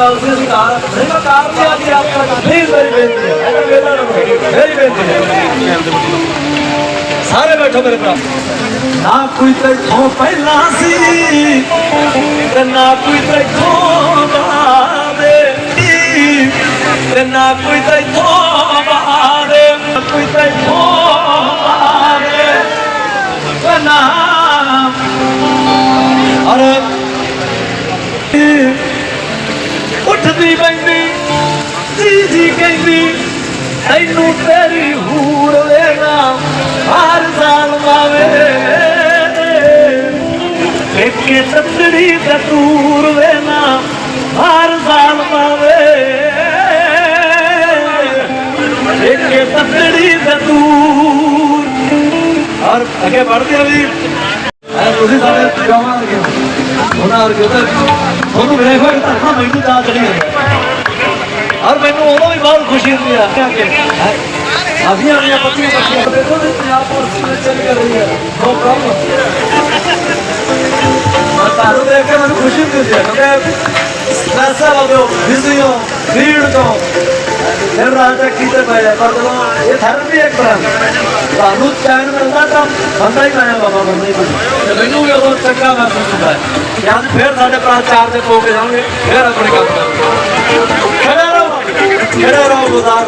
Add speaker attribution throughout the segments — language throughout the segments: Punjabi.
Speaker 1: ਗੱਲ ਸੀ ਅਸੀਂ ਨਹੀਂ ਮੈਂ ਕਾਰ ਤੇ ਆ ਆਪ ਤੱਕ ਪਲੀਜ਼ ਮੇਰੀ ਬੇਨਤੀ ਹੈ। ਐਨਾ ਵੇਲਾ ਨਾ ਮੇਰੀ ਬੇਨਤੀ ਹੈ। ਸਾਰੇ ਬੈਠੋ ਮੇਰੇ ਭਰਾ। ਨਾ ਕੋਈ ਤੇਥੋਂ ਪਹਿਲਾਂ ਸੀ ਤੇ ਨਾ ਕੋਈ ਤੇਥੋਂ ਬਾਅਦ ਤੇ ਨਾ ਕੋਈ ਤੇਥੋਂ ਬਾਅਦ ਕੋਈ ਤੇਥੋਂ ਬਾਅਦ। ਨਾ ਅਰੇ ਕਹਿੰਦੀ ਜੀ ਜੀ ਕਹਿੰਦੀ, ਤੈਨੂੰ ਤੇਰੀ ਹੂਰ ਲੈਣਾ ਹਰ ਸਾਲ ਮਾਵੇ ਇੱਕੇ ਤੱਤੜੀ ਦਾ ਤੂਰ ਲੈਣਾ ਹਰ ਸਾਲ ਮਾਵੇ। ਇੱਕੇ ਤੱਤੜੀ ਦਾ ਤੂਰ। ਔਰ ਅੱਗੇ ਵਧਦੇ ਆ ਵੀ। ਤੁਸੀਂ ਸਾਰੇ ਗਾਵਾਂ ਉਹਨਾਂ ਵਰਗੇ ਤਾਂ ਤੁਹਾਨੂੰ ਵੇਖ ਵੇਖ ਤਾਂ ਅੱਖਾਂ ਮੈਨੂੰ ਤਾਂ ਚੜੀ ਜਾਂਦੀ ਔਰ ਮੈਨੂੰ ਉਦੋਂ ਵੀ ਬਹੁਤ ਖੁਸ਼ੀ ਹੁੰਦੀ ਆ ਕਿ ਅਭੀ ਆਣੀਆਂ ਪੱਤੀਆਂ ਪੱਤੀਆਂ ਦੇਖੋ ਵੀ ਪੰਜਾਬ ਪੁਲਿਸ ਵਿੱਚ ਚੱਲ ਕਰ ਰਹੀ ਹੈ ਨੋ ਪ੍ਰੋਬਲਮ ਮੈਂ ਤੁਹਾਨੂੰ ਦੇਖ ਕੇ ਮੈਨੂੰ ਖੁਸ਼ੀ ਹੁੰਦੀ ਹੈ। ਕਿਉਂਕਿ ਸਟ੍ਰੈਸ ਹੋ ਗਿਆ ਭੀੜ ਤੋਂ। ਫਿਰ ਰਾਤ ਤੱਕ ਕੀਤੇ ਪਏ ਪਰ ਜਦੋਂ ਇਹ ਥੈਰੇਪੀ ਇੱਕ ਤਰ੍ਹਾਂ ਤੁਹਾਨੂੰ ਚੈਨ ਮਿਲਦਾ ਤਾਂ ਬੰਦਾ ਹੀ ਬਣਿਆ ਬਾਬਾ, ਬੰਦਾ ਹੀ ਬਣਿਆ ਤੇ ਮੈਨੂੰ ਵੀ ਉਦੋਂ ਚੰਗਾ ਮਹਿਸੂਸ ਹੁੰਦਾ ਹੈ। ਕਿ ਅੱਜ ਫਿਰ ਸਾਡੇ ਭਰਾ ਚਾਰ ਦੇ ਪੋ ਕੇ ਜਾਣਗੇ, ਫਿਰ ਆਪਣੇ ਕੰਮ ਕਰਾਂਗੇ ਖੜੇ ਰਹੋ ਖੜੇ ਰਹੋ, ਗੁਜ਼ਾਰ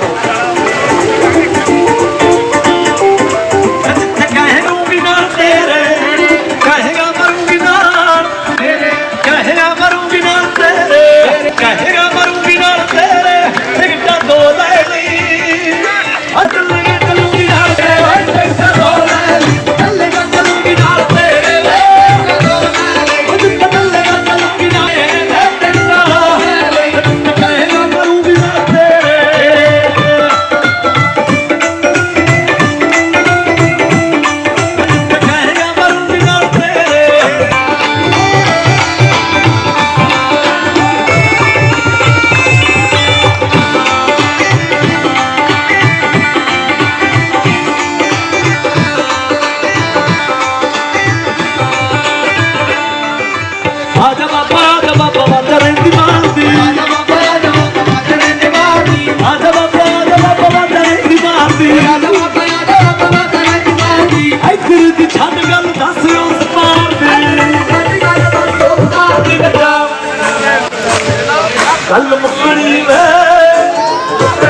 Speaker 1: ਗੱਲ ਮੁੱਕਣੀ ਵੇ।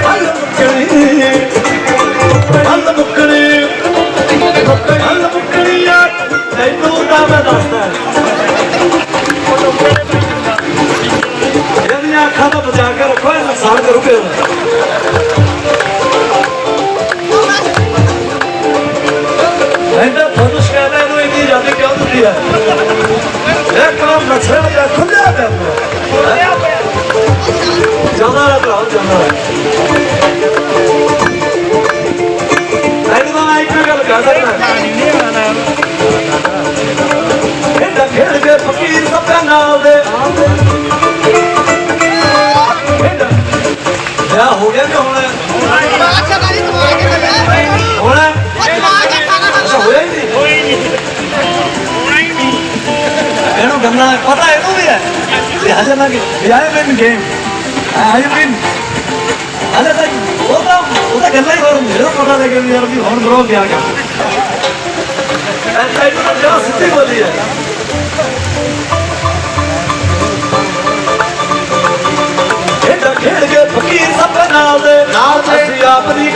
Speaker 1: ਗੱਲ ਮੁੱਕਣੀ। ਗੱਲ ਮੁੱਕਣੀ ਗੱਲ ਮੁੱਕਣੀ ਆ। ਤੈਨੂੰ ਤਾਂ ਮੈਂ ਦੱਸਦਾ। ਇਹਦੀਆਂ ਅੱਖਾਂ ਤੋਂ ਬਚਾ ਕੇ ਰੱਖੋ, ਇਹ ਨੁਕਸਾਨ ਕਰੂਗੇ। ਇਹਦਾ ਤੁਹਾਨੂੰ ਸ਼ਿਕਾਇਤ ਹੈ ਇੰਨੀ ਜ਼ਿਆਦਾ ਕਿਉਂ ਦਿੱਤੀ ਹੈ ਇਹ ਕੰਮ ਮਛੜਾ ਜਾਂ ਜਾਂਦਾ ਰਹਿ ਭਰਾ ਯਾਰ ਵੀ ਹੁਣ ਬਰੋ ਗਿਆ ਗਿਆ ਐਸਾ ਇਹਨੂੰ ਤਾਂ ਜਰਾ ਸਿੱਧੀ ਬੋਲੀ ਹੈ ਖੇਡਾਂ ਖੇਡ ਕੇ ਫਕੀਰ ਸਭ ਨਾਲ ਦੇ। ਨਾਲ ਦੇ। ਅਸੀਂ ਆਪ ਦੀ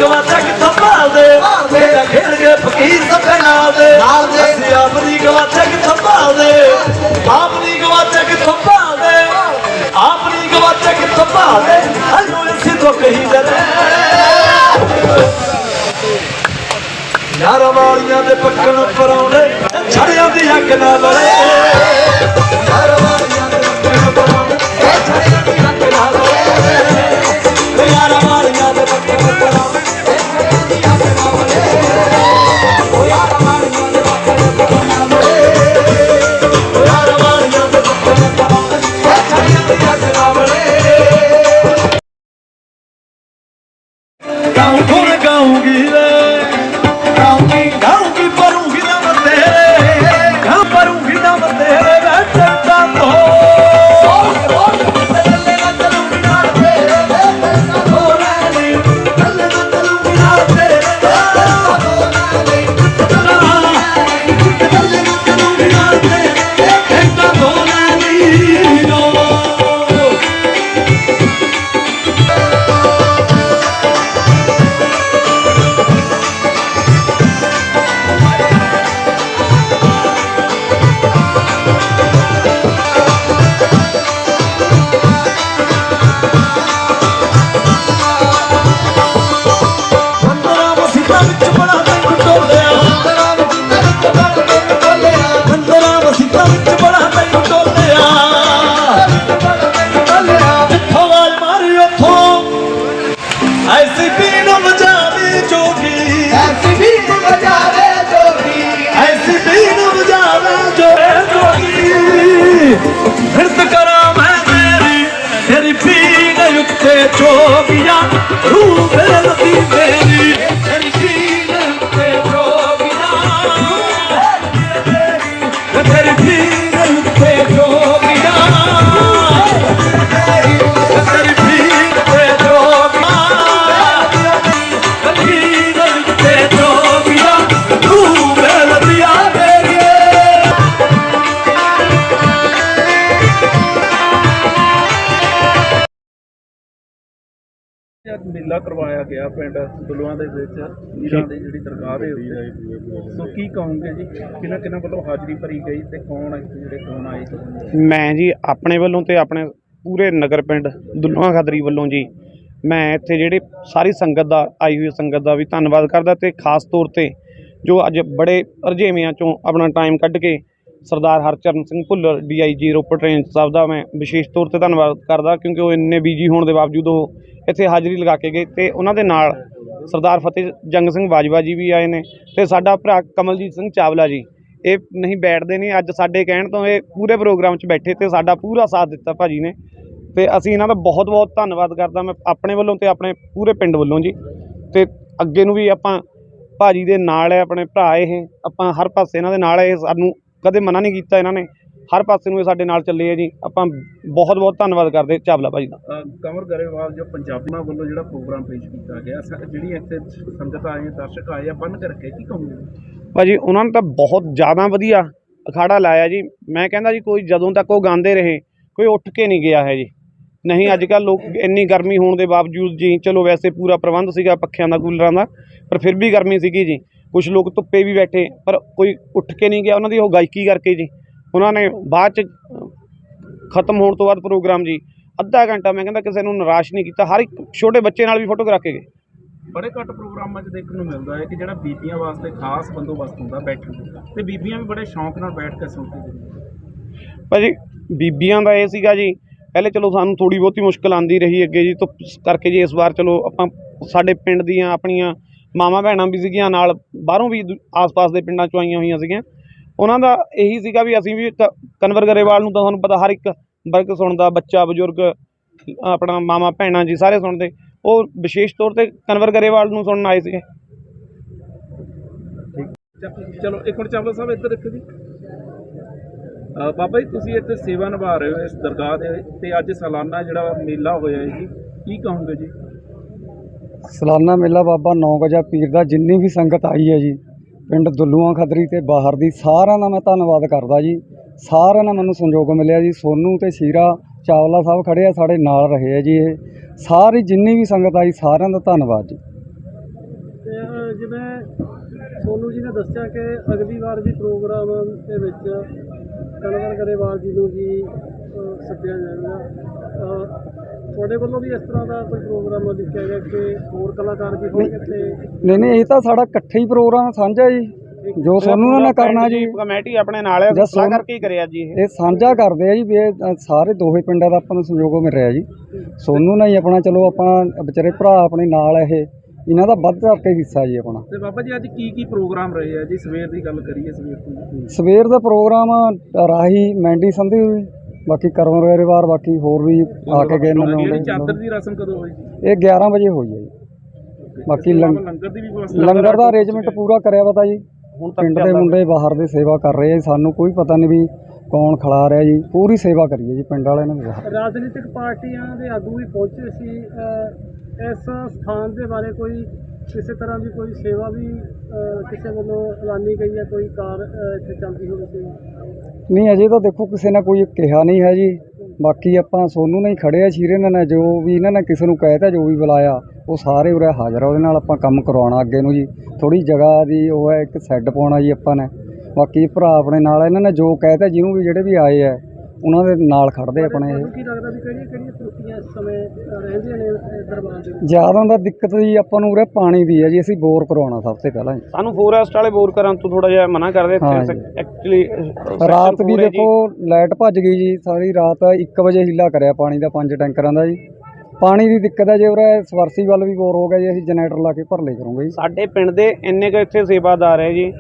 Speaker 1: ਭਾਲਦੇ ਖੇਡਾਂ ਖੇਡ ਕੇ ਫਕੀਰ ਸਭ ਨਾਲ ਦੇ। ਨਾਲ ਦੇ। ਅਸੀਂ ਆਪ ਦੀ ਆਪ ਆਪ ਹਲੋ ਤੋਂ ਕਹੀ ਜਰੇ ਯਾਰਾਂ ਵਾਲੀਆਂ ਦੇ ਪੱਕਣ ਪਰਾਉਣੇ ਛੜਿਆਂ ਦੀ ਅੱਗ ਨਾ ਲੜੇ।
Speaker 2: ਪਿੰਡ ਦੁਲੂਆਂ ਦੇ ਵਿੱਚ ਵੀਰਾਂ ਦੀ ਜਿਹੜੀ ਦਰਗਾਹ ਦੇ ਉੱਤੇ। ਸੋ ਕੀ ਕਹੋਗੇ ਜੀ? ਕਿਹਨਾਂ ਕਿਹਨਾਂ ਵੱਲੋਂ ਹਾਜ਼ਰੀ ਭਰੀ ਗਈ ਤੇ ਕੌਣ ਜਿਹੜੇ ਕੌਣ ਆਏ
Speaker 3: ਮੈਂ ਜੀ ਆਪਣੇ ਵੱਲੋਂ ਤੇ ਆਪਣੇ ਪੂਰੇ ਨਗਰ ਪਿੰਡ ਦੁੱਲੂਆਂ ਖਦਰੀ ਵੱਲੋਂ ਜੀ, ਮੈਂ ਇੱਥੇ ਜਿਹੜੇ ਸਾਰੀ ਸੰਗਤ ਦਾ, ਆਈ ਹੋਈ ਸੰਗਤ ਦਾ ਵੀ ਧੰਨਵਾਦ ਕਰਦਾ ਤੇ ਖਾਸ ਤੌਰ ਤੇ ਜੋ ਅੱਜ ਬੜੇ ਰੁਝੇਵਿਆਂ ਚੋਂ ਆਪਣਾ ਟਾਈਮ ਕੱਢ ਕੇ ਸਰਦਾਰ ਹਰਚਰਨ ਸਿੰਘ ਭੁੱਲਰ ਡੀਆਈਜੀ ਰੋਪੜ ਰੇਂਜ ਸਾਹਿਬ ਦਾ ਮੈਂ ਵਿਸ਼ੇਸ਼ ਤੌਰ ਤੇ ਧੰਨਵਾਦ ਕਰਦਾ ਕਿਉਂਕਿ ਉਹ ਇੰਨੇ ਬਿਜ਼ੀ ਹੋਣ ਦੇ ਬਾਵਜੂਦ ਉਹ ਇੱਥੇ ਹਾਜ਼ਰੀ ਲਗਾ ਕੇ ਗਏ ਤੇ ਉਹਨਾਂ ਦੇ ਨਾਲ ਸਰਦਾਰ ਫਤਿਹ ਜੰਗ ਸਿੰਘ ਬਾਜਵਾ ਜੀ ਵੀ ਆਏ ਨੇ ਤੇ ਸਾਡਾ ਭਰਾ ਕਮਲਜੀਤ ਸਿੰਘ ਚਾਵਲਾ ਜੀ। ਇਹ ਨਹੀਂ ਬੈਠਦੇ ਨਹੀਂ ਅੱਜ ਸਾਡੇ ਕਹਿਣ ਤੋਂ ਇਹ ਪੂਰੇ ਪ੍ਰੋਗਰਾਮ 'ਚ ਬੈਠੇ ਤੇ ਸਾਡਾ ਪੂਰਾ ਸਾਥ ਦਿੱਤਾ ਭਾਜੀ ਨੇ। ਤੇ ਅਸੀਂ ਇਹਨਾਂ ਦਾ ਬਹੁਤ ਬਹੁਤ ਧੰਨਵਾਦ ਕਰਦਾ ਮੈਂ ਆਪਣੇ ਵੱਲੋਂ ਤੇ ਆਪਣੇ ਪੂਰੇ ਪਿੰਡ ਵੱਲੋਂ ਜੀ। ਤੇ ਅੱਗੇ ਨੂੰ ਵੀ ਆਪਾਂ ਭਾਜੀ ਦੇ ਨਾਲ ਹੈ, ਆਪਣੇ ਭਰਾ ਇਹ, ਆਪਾਂ ਹਰ ਪਾਸੇ ਇਹਨਾਂ ਦੇ ਨਾਲ ਹੈ, ਇਹ ਸਾਨੂੰ ਕਦੇ ਮਨਾ ਨਹੀਂ ਕੀਤਾ ਇਹਨਾਂ ਨੇ। ਹਰ ਪਾਸੇ ਨੂੰ ਇਹ ਸਾਡੇ ਨਾਲ ਚੱਲੇ ਆ ਜੀ। ਆਪਾਂ ਬਹੁਤ ਬਹੁਤ ਧੰਨਵਾਦ ਕਰਦੇ ਚਾਵਲਾ ਭਾਜੀ ਦਾ।
Speaker 2: ਕੰਵਰ ਗਰੇਵਾਲ ਜੋ ਪੰਜਾਬੀਆਂ ਵੱਲੋਂ ਜਿਹੜਾ ਪ੍ਰੋਗਰਾਮ ਪੇਸ਼ ਕੀਤਾ ਗਿਆ ਜਿਹੜੀ ਇੱਥੇ ਸੰਗਤ ਆਏ ਦਰਸ਼ਕ ਆਏ ਆ ਬੰਨ ਕਰਕੇ ਕੀ ਕਹੋਗੇ?
Speaker 3: ਭਾਜੀ ਉਹਨਾਂ ਨੇ ਤਾਂ ਬਹੁਤ ਜ਼ਿਆਦਾ ਵਧੀਆ ਅਖਾੜਾ ਲਾਇਆ ਜੀ। ਮੈਂ ਕਹਿੰਦਾ ਜੀ ਕੋਈ ਜਦੋਂ ਤੱਕ ਉਹ ਗਾਉਂਦੇ ਰਹੇ ਕੋਈ ਉੱਠ ਕੇ ਨਹੀਂ ਗਿਆ ਹੈ ਜੀ। ਨਹੀਂ ਅੱਜ ਕੱਲ੍ਹ ਲੋਕ ਇੰਨੀ ਗਰਮੀ ਹੋਣ ਦੇ ਬਾਵਜੂਦ ਜੀ ਚਲੋ ਵੈਸੇ ਪੂਰਾ ਪ੍ਰਬੰਧ ਸੀਗਾ ਪੱਖਿਆਂ ਦਾ ਕੂਲਰਾਂ ਦਾ ਪਰ ਫਿਰ ਵੀ ਗਰਮੀ ਸੀਗੀ ਜੀ। ਕੁਝ ਲੋਕ ਧੁੱਪੇ ਵੀ ਬੈਠੇ ਪਰ ਕੋਈ ਉੱਠ ਕੇ ਨਹੀਂ ਗਿਆ ਉਹਨਾਂ ਦੀ ਉਹ ਗਾਇਕੀ ਕਰਕੇ ਜੀ। ਉਹਨਾਂ ਨੇ ਬਾਅਦ ਚ ਖਤਮ ਹੋਣ ਤੋਂ ਬਾਅਦ ਪ੍ਰੋਗਰਾਮ ਜੀ ਅੱਧਾ ਘੰਟਾ ਮੈਂ ਕਹਿੰਦਾ ਕਿਸੇ ਨੂੰ ਨਿਰਾਸ਼ ਨਹੀਂ ਕੀਤਾ ਹਰ ਇੱਕ ਛੋਟੇ ਬੱਚੇ ਨਾਲ ਵੀ ਫੋਟੋ ਕਰਾ ਕੇ ਗਏ।
Speaker 2: ਬੜੇ ਘੱਟ ਪ੍ਰੋਗਰਾਮਾਂ 'ਚ ਦੇਖਣ ਨੂੰ ਮਿਲਦਾ ਹੈ ਕਿ ਜਿਹੜਾ ਬੀਬੀਆਂ ਵਾਸਤੇ ਖਾਸ ਬੰਦੋਬਸਤ ਹੁੰਦਾ ਬੈਠਣ ਦਾ। ਤੇ ਬੀਬੀਆਂ ਵੀ ਬੜੇ ਸ਼ੌਂਕ ਨਾਲ ਬੈਠ ਕੇ ਸੁਣਦੇ
Speaker 3: ਭਾਜੀ ਬੀਬੀਆਂ ਦਾ ਇਹ ਸੀਗਾ ਜੀ ਪਹਿਲੇ ਚਲੋ ਸਾਨੂੰ ਥੋੜੀ ਬਹੁਤੀ ਮੁਸ਼ਕਲ ਆਂਦੀ ਰਹੀ ਅੱਗੇ ਜੀ ਤੋਂ ਕਰਕੇ ਜੀ ਇਸ ਵਾਰ ਚਲੋ ਆਪਾਂ ਸਾਡੇ ਪਿੰਡ ਦੀਆਂ ਆਪਣੀਆਂ ਮਾਮਾ ਭੈਣਾਂ ਵੀ ਸੀਗੀਆਂ ਨਾਲ, ਬਾਹਰੋਂ ਵੀ ਆਸ-ਪਾਸ ਦੇ ਪਿੰਡਾਂ ਚੋਂ ਆਈਆਂ ਹੋਈਆਂ ਸੀਗੀਆਂ। ਉਹਨਾਂ ਦਾ ਇਹੀ ਸੀਗਾ ਵੀ ਅਸੀਂ ਵੀ ਕਨਵਰ ਗਰੇਵਾਲ ਨੂੰ ਤਾਂ ਤੁਹਾਨੂੰ ਪਤਾ ਹਰ ਇੱਕ ਵਰਗ ਸੁਣਦਾ, ਬੱਚਾ, ਬਜ਼ੁਰਗ, ਆਪਣਾ ਮਾਮਾ ਭੈਣਾਂ ਜੀ ਸਾਰੇ ਸੁਣਦੇ। ਉਹ ਵਿਸ਼ੇਸ਼ ਤੌਰ ਤੇ ਕਨਵਰ ਗਰੇਵਾਲ ਨੂੰ ਸੁਣਨ ਆਏ ਸੀਗੇ।
Speaker 2: ਚਲੋ, ਇੱਕ ਮਿੰਟ ਚਾਵਲਾ ਸਾਹਿਬ ਇੱਧਰ ਦੇਖੋ ਜੀ। ਬਾਬਾ ਜੀ, ਤੁਸੀਂ ਇੱਥੇ ਸੇਵਾ ਨਿਭਾ ਰਹੇ ਹੋ ਇਸ ਦਰਗਾਹ ਦੇ ਤੇ ਅੱਜ ਸਾਲਾਨਾ ਜਿਹੜਾ ਮੇਲਾ ਹੋਇਆ ਹੈ ਜੀ, ਕੀ ਕਹੋਗੇ ਜੀ?
Speaker 4: ਸਲਾਨਾ ਮੇਲਾ ਬਾਬਾ ਨੌ ਗਜਾ ਪੀਰ ਦਾ, ਜਿੰਨੀ ਵੀ ਸੰਗਤ ਆਈ ਹੈ ਜੀ, ਪਿੰਡ ਦੁੱਲੂਆਂ ਖਦਰੀ ਤੇ ਬਾਹਰ ਦੀ, ਸਾਰਿਆਂ ਦਾ ਮੈਂ ਧੰਨਵਾਦ ਕਰਦਾ ਜੀ। ਸਾਰਿਆਂ ਨਾਲ ਮੈਨੂੰ ਸੰਯੋਗ ਮਿਲਿਆ ਜੀ। ਸੋਨੂ ਤੇ ਸ਼ੀਰਾ ਚਾਵਲਾ ਸਾਹਿਬ ਖੜੇ ਆ, ਸਾਡੇ ਨਾਲ ਰਹੇ ਆ ਜੀ ਇਹ। ਸਾਰੀ ਜਿੰਨੀ ਵੀ ਸੰਗਤ ਆਈ, ਸਾਰਿਆਂ ਦਾ ਧੰਨਵਾਦ ਜੀ।
Speaker 5: ਜਿਵੇਂ ਸੋਨੂ ਜੀ ਨੇ ਦੱਸਿਆ ਕਿ ਅਗਲੀ ਵਾਰ ਵੀ ਪ੍ਰੋਗਰਾਮ ਦੇ ਵਿੱਚ ਕਨਵਰ ਗਰੇਵਾਲ ਜੀ ਨੂੰ ਜੀ ਸੱਦਿਆ ਜਾਏਗਾ ਤੁਹਾਡੇ ਵੱਲੋਂ ਵੀ ਇਸ ਤਰ੍ਹਾਂ ਦਾ ਕੋਈ ਪ੍ਰੋਗਰਾਮ ਲਿਖਿਆ ਗਿਆ ਕਿ ਹੋਰ ਕਲਾਕਾਰ ਵੀ ਹੋਣਗੇ ਤੇ
Speaker 4: ਨਹੀਂ ਨਹੀਂ ਇਹ ਤਾਂ ਸਾਡਾ ਇਕੱਠੇ ਹੀ ਪ੍ਰੋਗਰਾਮ ਸਾਂਝਾ ਜੀ। ਜੋ ਸੋਨੂ ਨਾਲ ਕਰਨਾ ਜੀ।
Speaker 3: ਕਮੇਟੀ ਆਪਣੇ ਨਾਲ ਹੈ
Speaker 4: ਜਾਂ
Speaker 3: ਸਲਾਹ ਕਰਕੇ ਹੀ ਕਰਿਆ ਜੀ ਇਹ?
Speaker 4: ਇਹ ਸਾਂਝਾ ਕਰਦੇ ਆ ਜੀ ਵੀ ਇਹ ਸਾਰੇ ਦੋਹੇ ਪਿੰਡਾਂ ਦਾ ਆਪਾਂ ਨੂੰ ਸੰਯੋਗ ਮਿਲ ਰਿਹਾ ਜੀ। ਸੋਨੂ ਨਾਲ ਹੀ ਆਪਣਾ ਚਲੋ ਆਪਾਂ ਵਿਚਾਰੇ ਭਰਾ ਆਪਣੇ ਨਾਲ ਇਹ। ਇਹਨਾਂ ਦਾ ਵੱਧ ਚੜ੍ਹ ਕੇ ਹਿੱਸਾ ਜੀ ਆਪਣਾ।
Speaker 2: ਤੇ ਬਾਬਾ ਜੀ ਅੱਜ ਕੀ ਕੀ ਪ੍ਰੋਗਰਾਮ ਰਹੇ ਆ? ਜੀ ਸਵੇਰ ਦੀ ਗੱਲ ਕਰੀਏ ਸਵੇਰ ਤੋਂ
Speaker 4: ਸਵੇਰ ਦਾ ਪ੍ਰੋਗਰਾਮ ਰਾਹੀ ਮੈਂਡੀ ਸੰਧੀ ਹੋਈ ਬਾਕੀ ਕਰਮ ਰੇਵਾਰ ਬਾਕੀ ਹੋਰ ਵੀ ਆ ਕੇ ਗਏ ਨੇ।
Speaker 2: ਜਿਹੜੀ ਚਾਦਰ ਦੀ ਰਸਮ ਕਦੋਂ ਹੋਈ ਜੀ?
Speaker 4: ਇਹ 11 ਵਜੇ ਹੋਈ ਹੈ ਜੀ। ਬਾਕੀ ਲੰਗ-
Speaker 2: ਲੰਗਰ ਦੀ ਵੀ ਵਿਵਸਥਾ
Speaker 4: ਲੰਗਰ ਦਾ ਅਰੇਂਜਮੈਂਟ ਪੂਰਾ ਕਰਿਆ ਪਤਾ ਜੀ।
Speaker 3: ਹੁਣ ਤੱਕ
Speaker 4: ਪਿੰਡ ਦੇ ਮੁੰਡੇ ਬਾਹਰ ਦੇ ਸੇਵਾ ਕਰ ਰਹੇ ਆ ਸਾਨੂੰ ਕੋਈ ਪਤਾ ਨਹੀਂ ਵੀ ਕੌਣ ਖਿਲਾ ਰਿਹਾ ਜੀ। ਪੂਰੀ ਸੇਵਾ ਕਰੀਏ ਜੀ ਪਿੰਡ ਵਾਲਿਆਂ ਨੇ
Speaker 5: ਰਾਜਨੀਤਿਕ ਪਾਰਟੀਆਂ ਦੇ ਆਗੂ ਵੀ ਪਹੁੰਚੇ ਸੀ। ਇਸ ਸਥਾਨ ਦੇ ਬਾਰੇ ਕੋਈ ਕਿਸੇ ਤਰ੍ਹਾਂ ਦੀ ਕੋਈ ਸੇਵਾ ਵੀ ਕਿਸੇ ਵੱਲੋਂ ਐਲਾਨੀ ਗਈ ਹੈ ਕੋਈ ਕਾਰ ਇੱਥੇ ਚੱਲਦੀ ਹੋਵੇ ਸੇਵਾ
Speaker 4: ਨਹੀਂ, ਅਜੇ ਤਾਂ ਦੇਖੋ ਕਿਸੇ ਨੇ ਕੋਈ ਕਿਹਾ ਨਹੀਂ ਹੈ ਜੀ। ਬਾਕੀ ਆਪਾਂ ਸੋਨੂੰ ਨਾਲ ਹੀ ਖੜੇ ਆ, ਸ਼ੀਰੇ ਨਾਲ ਜੋ ਵੀ ਇਹਨਾਂ ਨੇ ਕਿਸੇ ਨੂੰ ਕਹਿਤਾ, ਜੋ ਵੀ ਬੁਲਾਇਆ, ਉਹ ਸਾਰੇ ਉਰੇ ਹਾਜ਼ਰ ਆ, ਉਹਦੇ ਨਾਲ ਆਪਾਂ ਕੰਮ ਕਰਵਾਉਣਾ ਅੱਗੇ ਨੂੰ ਜੀ। ਥੋੜੀ ਜਗ੍ਹਾ ਦੀ ਉਹ ਹੈ, ਇੱਕ ਸੈੱਡ ਪਾਉਣਾ ਜੀ ਆਪਾਂ ਨੇ। ਬਾਕੀ ਭਰਾ ਆਪਣੇ ਨਾਲ ਇਹਨਾਂ ਨੇ ਜੋ ਕਹਿਤਾ, ਜਿਹਨੂੰ ਵੀ ਜਿਹੜੇ ਵੀ ਆਏ ਆ ਉਹਨਾਂ ਦੇ ਨਾਲ ਖੜਦੇ ਆਪਣੇ ਇਹ।
Speaker 5: ਕੀ ਲੱਗਦਾ ਵੀ ਕਿਹੜੀਆਂ ਕਿਹੜੀਆਂ ਤਰੁੱਟੀਆਂ ਇਸ ਸਮੇਂ ਰਹਿੰਦੀਆਂ ਨੇ ਦਰਬਾਰ ਦੇ ਵਿੱਚ
Speaker 4: ਜ਼ਿਆਦਾ ਦਾ ਦਿੱਕਤ ਜੀ ਆਪਾਂ ਨੂੰ ਉਰੇ ਪਾਣੀ ਦੀ ਹੈ ਜੀ ਅਸੀਂ ਬੋਰ ਕਰਵਾਉਣਾ ਸਭ ਤੋਂ ਪਹਿਲਾਂ ਜੀ
Speaker 3: ਸਾਨੂੰ ਫੋਰੈਸਟ ਵਾਲੇ ਬੋਰ ਕਰਨ ਤੋਂ ਥੋੜਾ ਜਿਹਾ ਮਨਾ ਕਰਦੇ
Speaker 4: ਹਾਂ
Speaker 3: ਇੱਥੇ
Speaker 4: ਜੀ।
Speaker 3: ਐਕਚੁਅਲੀ
Speaker 4: ਰਾਤ ਵੀ ਦੇਖੋ ਲਾਈਟ ਭੱਜ ਗਈ ਜੀ ਸਾਰੀ ਰਾਤ 1 ਵਜੇ ਹੀਲਾ ਕਰਿਆ ਪਾਣੀ ਦਾ ਪੰਜ ਟੈਂਕਰਾਂ ਦਾ ਜੀ ਪਾਣੀ ਦੀ ਦਿੱਕਤ ਹੈ ਜੇ ਉਰੇ ਸਵਰਸੀ ਵੱਲ ਵੀ ਬੋਰ ਹੋ ਗਿਆ ਜੀ ਅਸੀਂ ਜਨਰੇਟਰ ਲਾ ਕੇ ਭਰ ਲਈ ਕਰੂੰਗੇ ਜੀ
Speaker 3: ਸਾਡੇ ਪਿੰਡ ਦੇ ਇੰਨੇ ਕੁ ਇੱਥੇ ਸੇਵਾਦਾਰ ਹੈ ਜੀ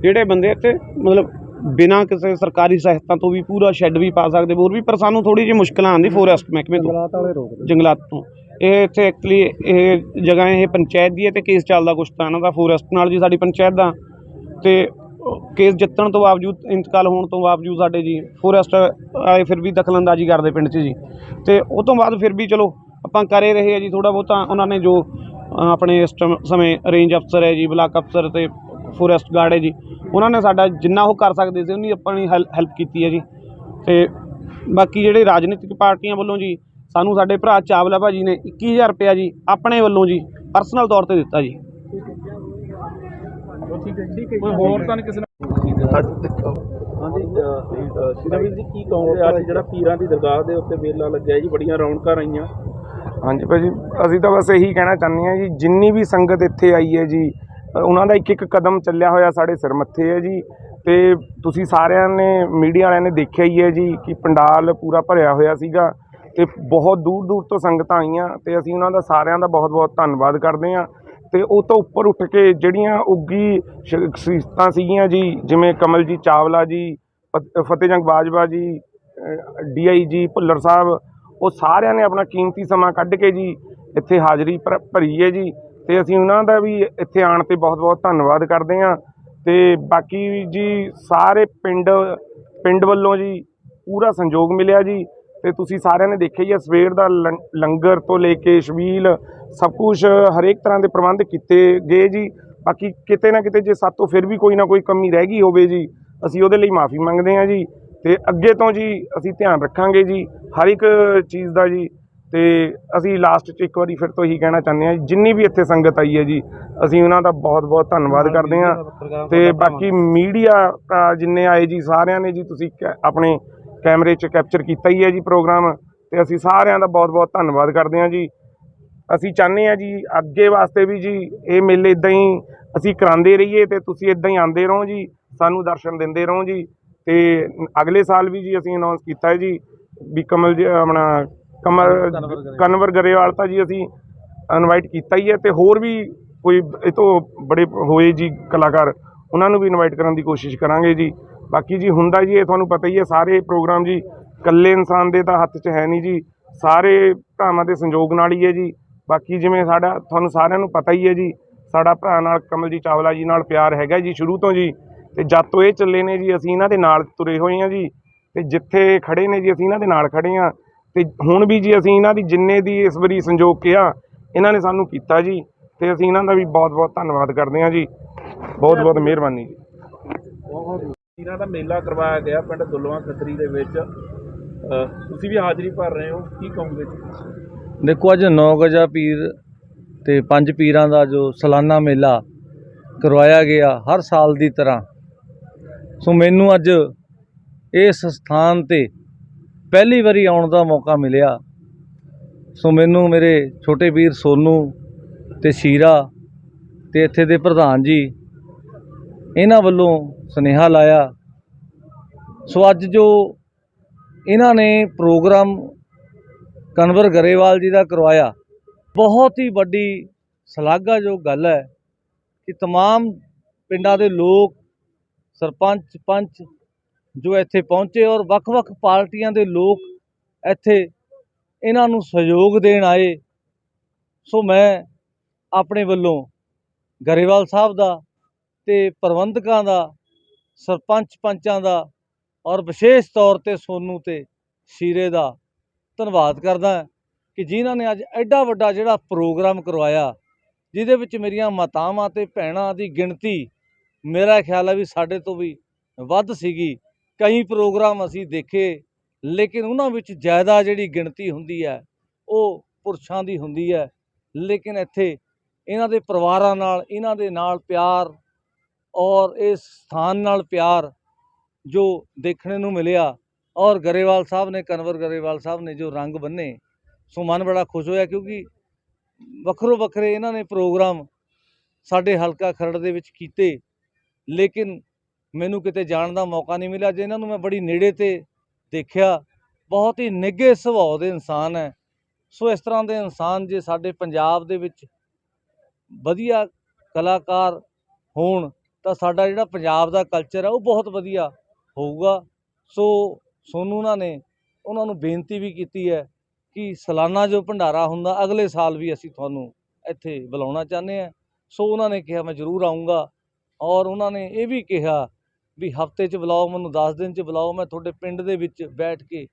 Speaker 3: ਜਿਹੜੇ ਬੰਦੇ ਇੱਥੇ ਮਤਲਬ ਬਿਨਾਂ ਕਿਸੇ ਸਰਕਾਰੀ ਸਹਾਇਤਾ ਤੋਂ ਵੀ ਪੂਰਾ ਸ਼ੈੱਡ ਵੀ ਪਾ ਸਕਦੇ ਬੋਰ ਵੀ ਪਰ ਸਾਨੂੰ ਥੋੜੀ ਜਿਹੀ ਮੁਸ਼ਕਲਾਂ ਆਉਂਦੀ ਫੋਰੈਸਟ ਮਹਿਕਮੇ ਤੋਂ।
Speaker 4: ਜੰਗਲਾਤ ਵਾਲੇ ਰੋਕਦੇ
Speaker 3: ਜੰਗਲਾਤ ਤੋਂ। ਇਹ ਇੱਥੇ ਐਕਚੁਅਲੀ ਇਹ ਜਗ੍ਹਾ ਇਹ ਪੰਚਾਇਤ ਦੀ ਹੈ ਤੇ ਕੇਸ ਚੱਲਦਾ ਕੁਛ ਤਾਂ ਇਹਨਾਂ ਦਾ ਫੋਰੈਸਟ ਨਾਲ ਜੀ ਸਾਡੀ ਪੰਚਾਇਤ ਦਾ। ਤੇ ਕੇਸ ਜਿੱਤਣ ਤੋਂ ਬਾਵਜੂਦ ਇੰਤਕਾਲ ਹੋਣ ਤੋਂ ਬਾਵਜੂਦ ਸਾਡੇ ਜੀ ਫੋਰੈਸਟ ਵਾਲੇ ਫਿਰ ਵੀ ਦਖਲਅੰਦਾਜ਼ੀ ਕਰਦੇ ਪਿੰਡ 'ਚ ਜੀ। ਤੇ ਉਹ ਤੋਂ ਬਾਅਦ ਫਿਰ ਵੀ ਚਲੋ ਆਪਾਂ ਕਰੇ ਰਹੇ ਆ ਜੀ ਥੋੜਾ ਬਹੁਤਾ। ਉਹਨਾਂ ਨੇ ਜੋ ਆਪਣੇ ਇਸ ਸਮੇਂ ਰੇਂਜ ਅਫਸਰ ਹੈ ਜੀ ਬਲਾਕ ਅਫਸਰ ਤੇ ਫੋਰੈਸਟ ਗਾਰਡ ਹੈ ਜੀ। ਉਹਨਾਂ ਨੇ ਸਾਡਾ ਜਿੰਨਾ ਉਹ ਕਰ ਸਕਦੇ ਸੀ ਉਹਨੀ ਆਪਣੀ ਹੈਲਪ ਕੀਤੀ ਹੈ ਜੀ। ਤੇ ਬਾਕੀ ਜਿਹੜੇ ਰਾਜਨੀਤਿਕ ਪਾਰਟੀਆਂ ਵੱਲੋਂ ਜੀ ਸਾਨੂੰ ਸਾਡੇ ਭਰਾ ਚਾਵਲਾ ਭਾਜੀ ਨੇ 21000 ਰੁਪਇਆ ਜੀ ਆਪਣੇ ਵੱਲੋਂ ਜੀ ਪਰਸਨਲ ਤੌਰ ਤੇ ਦਿੱਤਾ ਜੀ।
Speaker 2: ਠੀਕ ਹੈ ਠੀਕ ਹੈ। ਕੋਈ ਹੋਰ ਤਾਂ ਨਹੀਂ ਕਿਸੇ ਨੇ ਹਾਂਜੀ ਸ਼ਿਰਵੀਰ ਜੀ ਕੀ ਕਹੋਗੇ? ਅੱਜ ਜਿਹੜਾ ਪੀਰਾਂ ਦੀ ਦਰਗਾਹ ਦੇ ਉੱਤੇ ਮੇਲਾ ਲੱਗਿਆ ਜੀ ਬੜੀਆਂ ਰੌਣਕਾਂ ਰਹੀਆਂ।
Speaker 6: ਹਾਂਜੀ ਭਾਜੀ ਅਸੀਂ ਤਾਂ ਬਸ ਇਹੀ ਕਹਿਣਾ ਚਾਹੁੰਦੇ ਹਾਂ ਜੀ ਜਿੰਨੀ ਵੀ ਸੰਗਤ ਇੱਥੇ ਆਈ ਹੈ ਜੀ ਉਹਨਾਂ ਦਾ ਇੱਕ ਇੱਕ ਕਦਮ ਚੱਲਿਆ ਹੋਇਆ ਸਾਡੇ ਸਿਰ ਮੱਥੇ ਹੈ ਜੀ। ਤੇ ਤੁਸੀਂ ਸਾਰਿਆਂ ਨੇ, ਮੀਡੀਆ ਵਾਲਿਆਂ ਨੇ ਦੇਖਿਆ ਹੀ ਹੈ ਜੀ ਕਿ ਪੰਡਾਲ ਪੂਰਾ ਭਰਿਆ ਹੋਇਆ ਸੀਗਾ ਤੇ ਬਹੁਤ ਦੂਰ ਦੂਰ ਤੋਂ ਸੰਗਤਾਂ ਆਈਆਂ ਤੇ ਅਸੀਂ ਉਹਨਾਂ ਦਾ ਸਾਰਿਆਂ ਦਾ ਬਹੁਤ ਬਹੁਤ ਧੰਨਵਾਦ ਕਰਦੇ ਹਾਂ। ਤੇ ਉਹ ਤੋਂ ਉੱਪਰ ਉੱਠ ਕੇ ਜਿਹੜੀਆਂ ਉੱਗੀ ਸ਼ਖਸੀਅਤਾਂ ਸੀਗੀਆਂ ਜੀ, ਜਿਵੇਂ ਕਮਲਜੀਤ ਚਾਵਲਾ ਜੀ, ਫਤ- ਫਤਿਹ ਜੰਗ ਬਾਜਵਾ ਜੀ ਡੀਆਈਜੀ ਭੁੱਲਰ ਸਾਹਿਬ, ਉਹ ਸਾਰਿਆਂ ਨੇ ਆਪਣਾ ਕੀਮਤੀ ਸਮਾਂ ਕੱਢ ਕੇ ਜੀ ਇੱਥੇ ਹਾਜ਼ਰੀ ਭਰ- ਭਰੀ ਹੈ ਜੀ। ਤੇ ਅਸੀਂ ਉਹਨਾਂ ਦਾ ਵੀ ਇੱਥੇ ਆਉਣ ਤੇ ਬਹੁਤ-ਬਹੁਤ ਧੰਨਵਾਦ ਕਰਦੇ ਹਾਂ। ਤੇ ਬਾਕੀ ਜੀ ਸਾਰੇ ਪਿੰਡ ਪਿੰਡ ਵੱਲੋਂ ਜੀ ਪੂਰਾ ਸੰਯੋਗ ਮਿਲਿਆ ਜੀ। ਤੇ ਤੁਸੀਂ ਸਾਰਿਆਂ ਨੇ ਦੇਖਿਆ ਹੀ ਆ, ਸਵੇਰ ਦਾ ਲੰ- ਲੰਗਰ ਤੋਂ ਲੈ ਕੇ ਛਬੀਲ, ਸਭ ਕੁਝ ਹਰੇਕ ਤਰ੍ਹਾਂ ਦੇ ਪ੍ਰਬੰਧ ਕੀਤੇ ਗਏ ਜੀ। ਬਾਕੀ ਕਿਤੇ ਨਾ ਕਿਤੇ ਜੇ ਸਾਤੋਂ ਫਿਰ ਵੀ ਕੋਈ ਨਾ ਕੋਈ ਕਮੀ ਰਹਿ ਗਈ ਹੋਵੇ ਜੀ, ਅਸੀਂ ਉਹਦੇ ਲਈ ਮਾਫੀ ਮੰਗਦੇ ਹਾਂ ਜੀ। ਤੇ ਅੱਗੇ ਤੋਂ ਜੀ ਅਸੀਂ ਧਿਆਨ ਰੱਖਾਂਗੇ ਜੀ, ਹਰ ਇੱਕ ਚੀਜ਼ ਦਾ ਜੀ। ਤੇ ਅਸੀਂ ਲਾਸਟ 'ਚ ਇੱਕ ਵਾਰੀ ਫਿਰ ਤੋਂ ਇਹੀ ਕਹਿਣਾ ਚਾਹੁੰਦੇ ਹਾਂ ਜਿੰਨੀ ਵੀ ਇੱਥੇ ਸੰਗਤ ਆਈ ਹੈ ਜੀ ਅਸੀਂ ਉਹਨਾਂ ਦਾ ਬਹੁਤ ਬਹੁਤ ਧੰਨਵਾਦ ਕਰਦੇ ਹਾਂ। ਤੇ ਬਾਕੀ ਮੀਡੀਆ ਜਿੰਨੇ ਆਏ ਜੀ ਸਾਰਿਆਂ ਨੇ ਜੀ ਤੁਸੀਂ ਆਪਣੇ ਕੈਮਰੇ 'ਚ ਕੈਪਚਰ ਕੀਤਾ ਹੀ ਹੈ ਜੀ ਪ੍ਰੋਗਰਾਮ ਤੇ ਅਸੀਂ ਸਾਰਿਆਂ ਦਾ ਬਹੁਤ ਬਹੁਤ ਧੰਨਵਾਦ ਕਰਦੇ ਹਾਂ ਜੀ। ਅਸੀਂ ਚਾਹੁੰਦੇ ਹਾਂ ਜੀ ਅੱਗੇ ਵਾਸਤੇ ਵੀ ਜੀ ਇਹ ਮੇਲੇ ਇਦਾਂ ਹੀ ਅਸੀਂ ਕਰਾਉਂਦੇ ਰਹੀਏ ਤੇ ਤੁਸੀਂ ਇਦਾਂ ਹੀ ਆਉਂਦੇ ਰਹੋ ਜੀ ਸਾਨੂੰ ਦਰਸ਼ਨ ਦਿੰਦੇ ਰਹੋ ਜੀ ਤੇ ਅਗਲੇ ਸਾਲ ਵੀ ਜੀ ਅਸੀਂ ਅਨਾਉਂਸ ਕੀਤਾ ਹੈ ਜੀ ਵੀ ਕਮਲ ਜੀ ਆਪਣਾ ਕਮਰ ਕਨਵਰ ਗਰੇਵਾਲ ਤਾਂ ਜੀ ਅਸੀਂ ਇਨਵਾਈਟ ਕੀਤਾ ਹੀ ਹੈ ਤੇ ਹੋਰ ਵੀ ਕੋਈ ਇਹ ਤੋਂ ਬੜੇ ਹੋਏ ਜੀ ਕਲਾਕਾਰ ਉਹਨਾਂ ਨੂੰ ਵੀ ਇਨਵਾਈਟ ਕਰਨ ਦੀ ਕੋਸ਼ਿਸ਼ ਕਰਾਂਗੇ ਜੀ। ਬਾਕੀ ਜੀ ਹੁੰਦਾ ਜੀ ਇਹ ਤੁਹਾਨੂੰ ਪਤਾ ਹੀ ਹੈ ਸਾਰੇ ਪ੍ਰੋਗਰਾਮ ਜੀ ਇਕੱਲੇ ਇਨਸਾਨ ਦੇ ਤਾਂ ਹੱਥ 'ਚ ਹੈ ਨਹੀਂ ਜੀ। ਸਾਰੇ ਭਰਾਵਾਂ ਦੇ ਸੰਯੋਗ ਨਾਲ ਹੀ ਹੈ ਜੀ। ਬਾਕੀ ਜਿਵੇਂ ਸਾਡਾ ਤੁਹਾਨੂੰ ਸਾਰਿਆਂ ਨੂੰ ਪਤਾ ਹੀ ਹੈ ਜੀ ਸਾਡਾ ਭਰਾ ਨਾਲ ਕਮਲ ਜੀ ਚਾਵਲਾ ਜੀ ਨਾਲ ਪਿਆਰ ਹੈਗਾ ਜੀ ਸ਼ੁਰੂ ਤੋਂ ਜੀ। ਤੇ ਜਦ ਤੋਂ ਇਹ ਚੱਲੇ ਨੇ ਜੀ ਅਸੀਂ ਇਹਨਾਂ ਦੇ ਨਾਲ ਤੁਰੇ ਹੋਏ ਹਾਂ ਜੀ। ਤੇ ਜਿੱਥੇ ਖੜੇ ਨੇ ਜੀ ਅਸੀਂ ਇਹਨਾਂ ਦੇ ਨਾਲ ਖੜੇ ਹਾਂ। ਤੇ ਹੁਣ ਵੀ ਜੀ ਅਸੀਂ ਇਹਨਾਂ ਦੀ ਜਿੰਨੇ ਦੀ ਇਸ ਵਾਰੀ ਸੰਯੋਗ ਕਿਹਾ ਇਹਨਾਂ ਨੇ ਸਾਨੂੰ ਕੀਤਾ ਜੀ। ਤੇ ਅਸੀਂ ਇਹਨਾਂ ਦਾ ਵੀ ਬਹੁਤ ਬਹੁਤ ਧੰਨਵਾਦ ਕਰਦੇ ਹਾਂ ਜੀ। ਬਹੁਤ ਬਹੁਤ ਮਿਹਰਬਾਨੀ ਜੀ।
Speaker 2: ਪੀਰਾਂ ਦਾ ਮੇਲਾ ਕਰਵਾਇਆ ਗਿਆ ਪਿੰਡ ਦੁੱਲਵਾ ਖੱਤਰੀ ਦੇ ਵਿੱਚ। ਤੁਸੀਂ ਵੀ ਹਾਜ਼ਰੀ ਭਰ ਰਹੇ ਹੋ ਕੀ ਕਹੋਗੇ
Speaker 7: ਦੇਖੋ ਅੱਜ ਨੌ ਗਜਾ ਪੀਰ ਤੇ ਪੰਜ ਪੀਰਾਂ ਦਾ ਜੋ ਸਾਲਾਨਾ ਮੇਲਾ ਕਰਵਾਇਆ ਗਿਆ ਹਰ ਸਾਲ ਦੀ ਤਰ੍ਹਾਂ। ਸੋ ਮੈਨੂੰ ਅੱਜ ਇਸ ਸਥਾਨ ਤੇ ਪਹਿਲੀ ਵਾਰੀ ਆਉਣ ਦਾ ਮੌਕਾ ਮਿਲਿਆ ਸੋ ਮੈਨੂੰ ਮੇਰੇ ਛੋਟੇ ਵੀਰ ਸੋਨੂ ਤੇ ਸ਼ੀਰਾ ਤੇ ਇੱਥੇ ਦੇ ਪ੍ਰਧਾਨ ਜੀ ਇਹਨਾਂ ਵੱਲੋਂ ਸੁਨੇਹਾ ਲਾਇਆ ਸੋ ਅੱਜ ਜੋ ਇਹਨਾਂ ਨੇ ਪ੍ਰੋਗਰਾਮ ਕਨਵਰ ਗਰੇਵਾਲ ਜੀ ਦਾ ਕਰਵਾਇਆ ਬਹੁਤ ਹੀ ਵੱਡੀ ਸ਼ਲਾਘਾਯੋਗ ਗੱਲ ਹੈ ਕਿ तमाम ਪਿੰਡਾਂ ਦੇ ਲੋਕ ਸਰਪੰਚ ਪੰਚ ਜੋ ਇੱਥੇ ਪਹੁੰਚੇ ਔਰ ਵੱਖ-ਵੱਖ ਪਾਰਟੀਆਂ ਦੇ ਲੋਕ ਇੱਥੇ ਇਹਨਾਂ ਨੂੰ ਸਹਿਯੋਗ ਦੇਣ ਆਏ। ਸੋ ਮੈਂ ਆਪਣੇ ਵੱਲੋਂ ਗਰੇਵਾਲ ਸਾਹਿਬ ਦਾ ਤੇ ਪ੍ਰਬੰਧਕਾਂ ਦਾ, ਸਰਪੰਚ ਪੰਚਾਂ ਦਾ ਔਰ ਵਿਸ਼ੇਸ਼ ਤੌਰ ਤੇ ਸੋਨੂ ਤੇ ਸ਼ੀਰੇ ਦਾ ਧੰਨਵਾਦ ਕਰਦਾ ਕਿ ਜਿਨ੍ਹਾਂ ਨੇ ਅੱਜ ਐਡਾ ਵੱਡਾ ਜਿਹੜਾ ਪ੍ਰੋਗਰਾਮ ਕਰਵਾਇਆ, ਜਿਹਦੇ ਵਿੱਚ ਮੇਰੀਆਂ ਮਾਤਾਵਾਂ ਤੇ ਭੈਣਾਂ ਦੀ ਗਿਣਤੀ ਮੇਰਾ ਖਿਆਲ ਹੈ ਵੀ ਸਾਡੇ ਤੋਂ ਵੀ ਵੱਧ ਸੀਗੀ। ਕਈ ਪ੍ਰੋਗਰਾਮ ਅਸੀਂ ਦੇਖੇ, ਲੇਕਿਨ ਉਹਨਾਂ ਵਿੱਚ ਜ਼ਿਆਦਾ ਜਿਹੜੀ ਗਿਣਤੀ ਹੁੰਦੀ ਹੈ, ਉਹ ਪੁਰਸ਼ਾਂ ਦੀ ਹੁੰਦੀ ਹੈ। ਲੇਕਿਨ ਇੱਥੇ ਇਹਨਾਂ ਦੇ ਪਰਿਵਾਰਾਂ ਨਾਲ, ਇਹਨਾਂ ਦੇ ਨਾਲ ਪਿਆਰ ਔਰ ਇਸ ਸਥਾਨ ਨਾਲ ਪਿਆਰ ਜੋ ਦੇਖਣ ਨੂੰ ਮਿਲਿਆ ਔਰ ਗਰੇਵਾਲ ਸਾਹਿਬ ਨੇ, ਕਨਵਰ ਗਰੇਵਾਲ ਸਾਹਿਬ ਨੇ ਜੋ ਰੰਗ ਬੰਨੇ, ਸੋ ਮਨ ਬੜਾ ਖੁਸ਼ ਹੋਇਆ ਕਿਉਂਕਿ ਵੱਖਰੋ ਵੱਖਰੇ ਇਹਨਾਂ ਨੇ ਪ੍ਰੋਗਰਾਮ ਸਾਡੇ ਹਲਕਾ ਖਰੜ ਦੇ ਵਿੱਚ ਕੀਤੇ। ਲੇਕਿਨ ਮੈਨੂੰ ਕਿਤੇ ਜਾਣ ਦਾ ਮੌਕਾ ਨਹੀਂ ਮਿਲਿਆ। ਜੇ ਇਹਨਾਂ ਨੂੰ ਮੈਂ ਬੜੀ ਨੇੜੇ ਤੇ ਦੇਖਿਆ। ਬਹੁਤ ਹੀ ਨਿੱਘੇ ਸੁਭਾਅ ਦੇ ਇਨਸਾਨ ਹੈ। ਸੋ ਇਸ ਤਰ੍ਹਾਂ ਦੇ ਇਨਸਾਨ ਜੇ ਸਾਡੇ ਪੰਜਾਬ ਦੇ ਵਿੱਚ ਵਧੀਆ ਕਲਾਕਾਰ ਹੋਣ, ਤਾਂ ਸਾਡਾ ਜਿਹੜਾ ਪੰਜਾਬ ਦਾ ਕਲਚਰ ਹੈ ਉਹ ਬਹੁਤ ਵਧੀਆ ਹੋਊਗਾ। ਸੋ ਸੋਨੂੰ ਉਹਨਾਂ ਨੇ, ਉਹਨਾਂ ਨੂੰ ਬੇਨਤੀ ਵੀ ਕੀਤੀ ਹੈ ਕਿ ਸਾਲਾਨਾ ਜੋ ਭੰਡਾਰਾ ਹੁੰਦਾ, ਅਗਲੇ ਸਾਲ ਵੀ ਅਸੀਂ ਤੁਹਾਨੂੰ ਇੱਥੇ ਬੁਲਾਉਣਾ ਚਾਹੁੰਦੇ ਹਾਂ। ਸੋ ਉਹਨਾਂ ਨੇ ਕਿਹਾ, ਮੈਂ ਜ਼ਰੂਰ ਆਉਂਗਾ ਔਰ ਉਹਨਾਂ ਨੇ ਇਹ ਵੀ ਕਿਹਾ ਵੀ ਹਫ਼ਤੇ 'ਚ ਬੁਲਾਓ, ਮੈਨੂੰ 10 ਦਿਨ 'ਚ ਬੁਲਾਓ, ਮੈਂ ਤੁਹਾਡੇ ਪਿੰਡ ਦੇ ਵਿੱਚ ਬੈਠ ਕੇ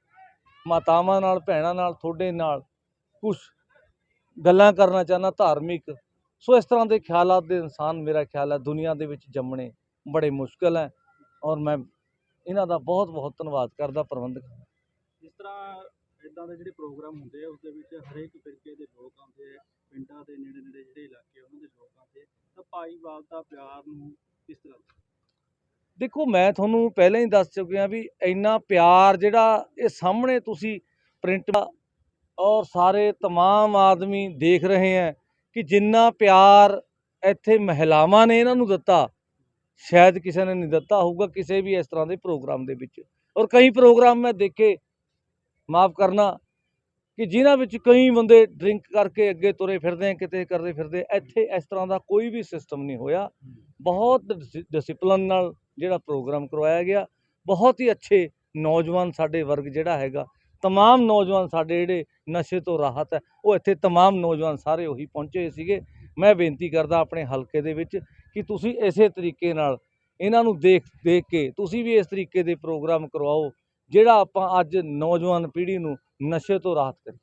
Speaker 7: ਮਾਤਾਵਾਂ ਨਾਲ, ਭੈਣਾਂ ਨਾਲ, ਤੁਹਾਡੇ ਨਾਲ ਕੁਝ ਗੱਲਾਂ ਕਰਨਾ ਚਾਹੁੰਦਾ ਧਾਰਮਿਕ। ਸੋ ਇਸ ਤਰ੍ਹਾਂ ਦੇ ਖਿਆਲਾਤ ਦੇ ਇਨਸਾਨ ਮੇਰਾ ਖਿਆਲ ਹੈ ਦੁਨੀਆ ਦੇ ਵਿੱਚ ਜੰਮਣੇ ਬੜੇ ਮੁਸ਼ਕਲ ਹੈ ਔਰ ਮੈਂ ਇਹਨਾਂ ਦਾ ਬਹੁਤ ਬਹੁਤ ਧੰਨਵਾਦ ਕਰਦਾ ਪ੍ਰਬੰਧਕ।
Speaker 2: ਜਿਸ ਤਰ੍ਹਾਂ
Speaker 5: ਇਦਾਂ ਦੇ ਜਿਹੜੇ ਪ੍ਰੋਗਰਾਮ ਹੁੰਦੇ ਆ ਉਸ ਦੇ ਵਿੱਚ ਹਰੇਕ ਫਿਰਕੇ ਦੇ ਲੋਕ ਆਉਂਦੇ ਆ, ਪਿੰਡਾਂ ਦੇ ਨੇੜੇ ਨੇੜੇ ਜਿਹੜੇ ਇਲਾਕੇ ਉਹਨਾਂ ਦੇ ਲੋਕ ਆਉਂਦੇ ਆ, ਤਾਂ ਭਾਈਵਾਲਤਾ ਪਿਆਰ ਨੂੰ ਕਿਸ ਤਰ੍ਹਾਂ
Speaker 7: ਦੇਖੋ ਮੈਂ ਤੁਹਾਨੂੰ ਪਹਿਲਾਂ ਹੀ ਦੱਸ ਚੁੱਕਿਆ ਵੀ ਇੰਨਾ ਪਿਆਰ ਜਿਹੜਾ ਇਹ ਸਾਹਮਣੇ ਤੁਸੀਂ ਪ੍ਰਿੰਟ ਔਰ ਸਾਰੇ तमाम ਆਦਮੀ ਦੇਖ ਰਹੇ ਹੈ ਕਿ ਜਿੰਨਾ ਪਿਆਰ ਇੱਥੇ ਮਹਿਲਾਵਾਂ ਨੇ ਇਹਨਾਂ ਨੂੰ ਦਿੱਤਾ ਸ਼ਾਇਦ ਕਿਸੇ ਨੇ ਨਹੀਂ ਦਿੱਤਾ ਹੋਊਗਾ ਕਿਸੇ ਵੀ ਇਸ ਤਰ੍ਹਾਂ ਦੇ ਪ੍ਰੋਗਰਾਮ ਦੇ ਵਿੱਚ ਔਰ ਕਈ ਪ੍ਰੋਗਰਾਮ ਮੈਂ ਦੇਖੇ ਮਾਫ ਕਰਨਾ ਕਿ ਜਿਨ੍ਹਾਂ ਵਿੱਚ ਕਈ ਬੰਦੇ ਡਰਿੰਕ ਕਰਕੇ ਅੱਗੇ ਤੁਰੇ ਫਿਰਦੇ ਆ ਕਿਤੇ ਕਰਦੇ ਫਿਰਦੇ ਇੱਥੇ ਇਸ ਤਰ੍ਹਾਂ ਦਾ ਕੋਈ ਵੀ ਸਿਸਟਮ ਨਹੀਂ ਹੋਇਆ ਬਹੁਤ ਡਿਸਪਲਿਨ ਨਾਲ ਜਿਹੜਾ ਪ੍ਰੋਗਰਾਮ ਕਰਵਾਇਆ ਗਿਆ ਬਹੁਤ ਹੀ ਅੱਛੇ ਨੌਜਵਾਨ ਸਾਡੇ ਵਰਗ ਜਿਹੜਾ ਹੈਗਾ तमाम ਨੌਜਵਾਨ ਸਾਡੇ ਜਿਹੜੇ ਨਸ਼ੇ ਤੋਂ ਰਾਹਤ ਹੈ ਉਹ ਇੱਥੇ तमाम ਨੌਜਵਾਨ ਸਾਰੇ ਉਹੀ ਪਹੁੰਚੇ ਹੋਏ ਸੀਗੇ ਮੈਂ ਬੇਨਤੀ ਕਰਦਾ ਆਪਣੇ ਹਲਕੇ ਦੇ ਵਿੱਚ ਕਿ ਤੁਸੀਂ ਇਸੇ ਤਰੀਕੇ ਨਾਲ ਇਹਨਾਂ ਨੂੰ ਦੇਖ ਦੇਖ ਕੇ ਤੁਸੀਂ ਵੀ ਇਸ ਤਰੀਕੇ ਦੇ ਪ੍ਰੋਗਰਾਮ ਕਰਵਾਓ ਜਿਹੜਾ ਆਪਾਂ ਅੱਜ ਨੌਜਵਾਨ ਪੀੜ੍ਹੀ ਨੂੰ ਨਸ਼ੇ ਤੋਂ ਰਾਹਤ ਕਰੀਏ